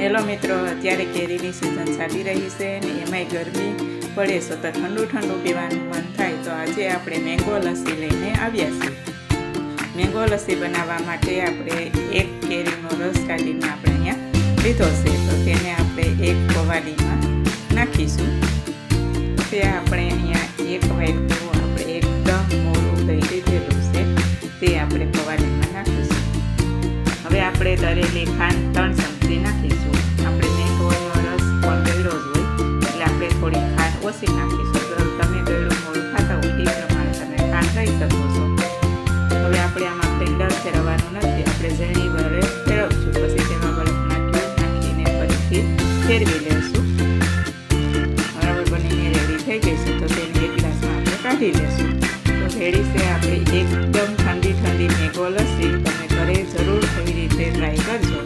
Hello મિત્રો, અત્યારે કેરીની સિઝન ચાલી રહી છે ને એમાંય ગરમી પડે છે. તો ઠંડુ ઠંડુ પીવાનું મન થાય. તો આજે આપણે મેંગો લસ્સી લઈને આવ્યા છીએ. મેંગો લસ્સી બનાવવા માટે આપણે એક કેરીનો રસ કાઢીને આપણે અહીંયા લીધો છે. તો તેને આપણે એક પવાલીમાં નાખીશું. તે આપણે અહીંયા એક જેવું આપણે એકદમ મોડું દહીં લીધેલું છે. તે આપણે પવાલીમાં નાખીશું. હવે આપણે દરેલી ખાંડ ત્રણ ચમચી નાખીશું. થોડી ખાંડ ઓછી નાખીશું તમે ગળ્યું ખાતા હોય પ્રમાણે તમે ખાંડ શકો છો. હવે આપણે આમાં ફેંડર ફેરવવાનું નથી. આપણે ઝીણી વડે તેમાં બરફ નાખીને ફરીથી ફેરવી લેશું. બરાબર બનીને રેડી થઈ જઈશું. તો તેને એક ગ્લાસમાં આપણે કાઢી લેશું. તો રેડી છે આપણી એકદમ ઠંડી ઠંડી મેગો લસ્સી. તમે ઘરે જરૂર એવી રીતે ટ્રાય કરજો.